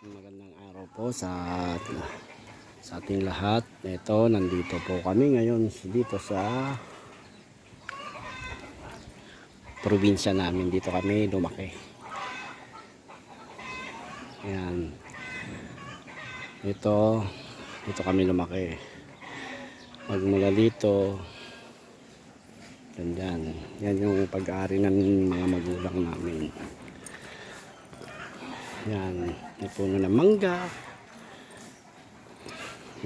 Magandang araw po sa sa ating lahat. Ito, nandito po kami ngayon dito sa probinsya namin. Dito kami lumaki. Yan. Ito, dito kami lumaki. Magmula dito, ganyan. Yan yung pag-aari ng mga magulang namin. Yan, may puno ng mangga.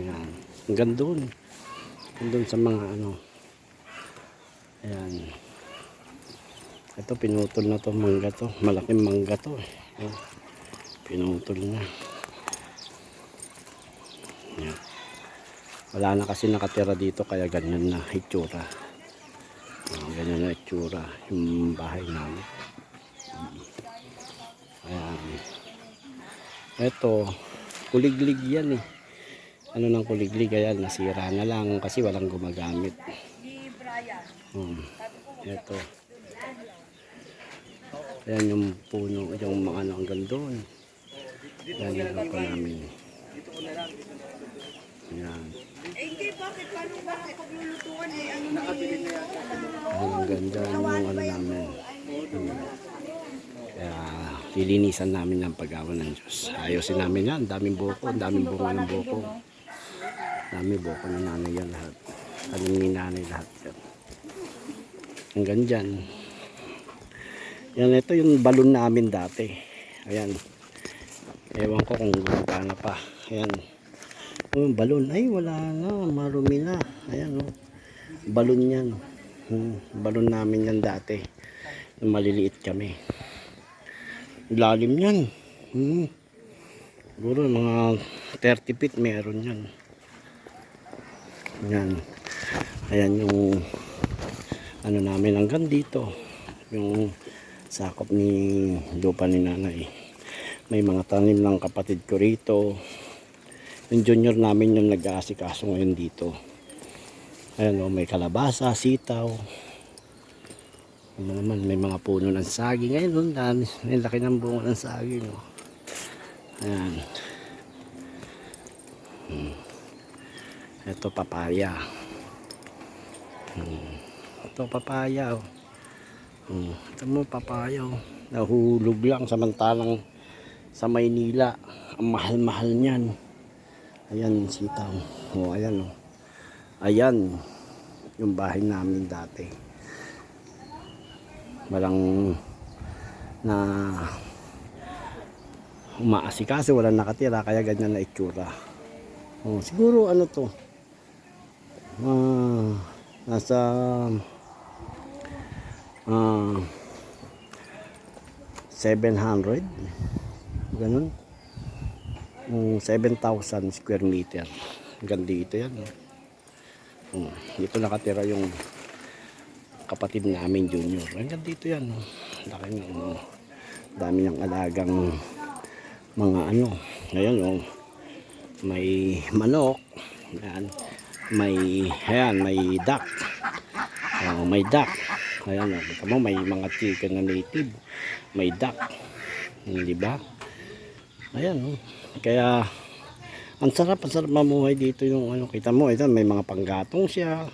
Yan, hanggang doon. Sa mga ano. Ayan. Ito, pinutol na to mangga to. Malaking mangga to. eh. Ayan. Pinutol na. Yan. Wala na kasi nakatira dito kaya ganyan na itsura. Ah, ganyan na itsura yung bahay namin. Ayan. Ito, kuliglig yan eh. Ano ng kuliglig, ayan, nasira na lang kasi walang gumagamit. Hmm. Ito. Ayan yung puno, yung mga ano hanggang doon. Ayan yung lupa namin. Ayan. Eh, hindi, bakit? Paano ba paglulutuan eh? Ano na Ayan ang ganda yung ano namin. Lilinisan namin ng pag-awa ng Diyos. Ayusin namin yan. Daming buko, daming bunga ng buko. Dami buko ng nanay yan lahat. Tanim ni nanay lahat yan. Hanggang dyan. Yan, ito yung balon namin dati. Ayan. Ewan ko kung gumagana pa. Ayan. Oh, yung balon. Ay, wala na. Marumi na. Ayan, oh. Balon yan. Hmm, balon namin yan dati. Maliliit kami. Lalim yan. Hmm. Siguro mga 30 feet meron yan. Yan. Ayan yung ano namin hanggang dito. Yung sakop ni lupa ni nanay. May mga tanim ng kapatid ko rito. Yung junior namin yung nag-aasikaso ngayon dito. Ayan o, may kalabasa, sitaw. Ano naman, may mga puno ng saging. Ngayon, dami. May laki ng bunga ng saging. Oh. Ayan. Hmm. Ito, papaya. Hmm. Ito, papaya. Oh. Hmm. Ito mo, papaya. Oh. Nahulog lang samantalang sa Maynila. Ang mahal-mahal niyan. Ayan, sitaw. Oh, ayan, oh. Ayan, yung bahay namin dati. Walang na umaasikaso, walang nakatira, kaya ganyan na itsura. Oh, siguro ano to? Ah, nasa ah 700 ganun yung 7,000 square meter hanggang dito yan oh. Dito nakatira yung kapatid namin junior. Hanggang dito yan. Oh. Laki ng oh. dami ng alagang mga ano. Ngayon oh. May manok. Yan. May ayan, may duck. Oh, may duck. Ayan oh. Kita mo may mga chicken na native. May duck. Hmm, di ba? Ayan oh. Kaya ang sarap, ang sarap mamuhay dito yung ano, kita mo, ito may mga panggatong siya.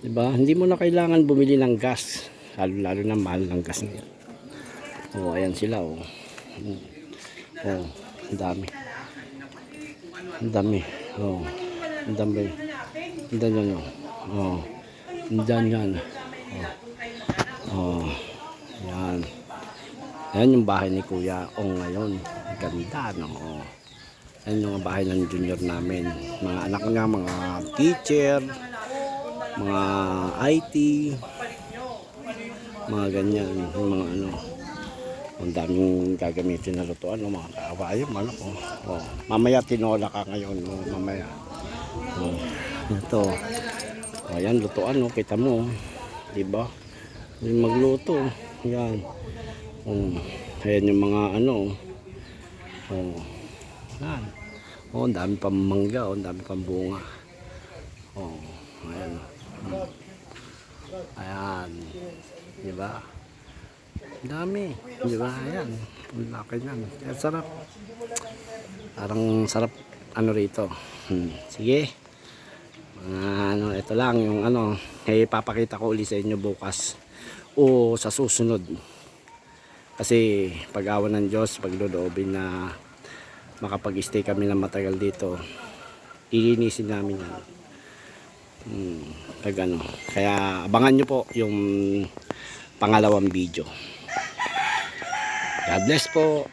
'Di ba? Hindi mo na kailangan bumili ng gas. Lalo lalo na mahal ng gas ngayon. Oh, ayan sila oh. Mm. Oh, ang dami. Ang dami. Oh. Ang dami. Ang dami yan. Oh. Ang dami yan. Oh. oh. Yan. Yung bahay ni Kuya Ong ngayon. Ganda, no? Oh. Yan yung bahay ng junior namin. Mga anak niya, mga teacher, mga IT, mga ganyan, yung mga ano. Ang daming gagamitin na lutuan, no, mga kaawayo, manok. Oh. Oh. Mamaya tinola ka ngayon, oh, mamaya. Oh. Ito. Oh, yan, lutuan, no, kita mo. oh. Diba? Magluto. Yan. Oh. Ayan yung mga ano. Oh. Yan. Oh, ang dami pang mangga, oh, ang dami pang bunga. Oh, ayan. Hmm. Ayan. Di ba? Ang dami. Di ba? Ayan. Ang laki niyan. Kaya sarap. Parang sarap ano rito. Hmm. Sige. Mga ano, ito lang yung ano, eh papakita ko uli sa inyo bukas o sa susunod. Kasi pag-awa ng Diyos, pagloloobin na makapag-stay kami ng matagal dito, ilinisin namin yan. Hmm, pag ano. Kaya abangan nyo po yung pangalawang video. God bless po.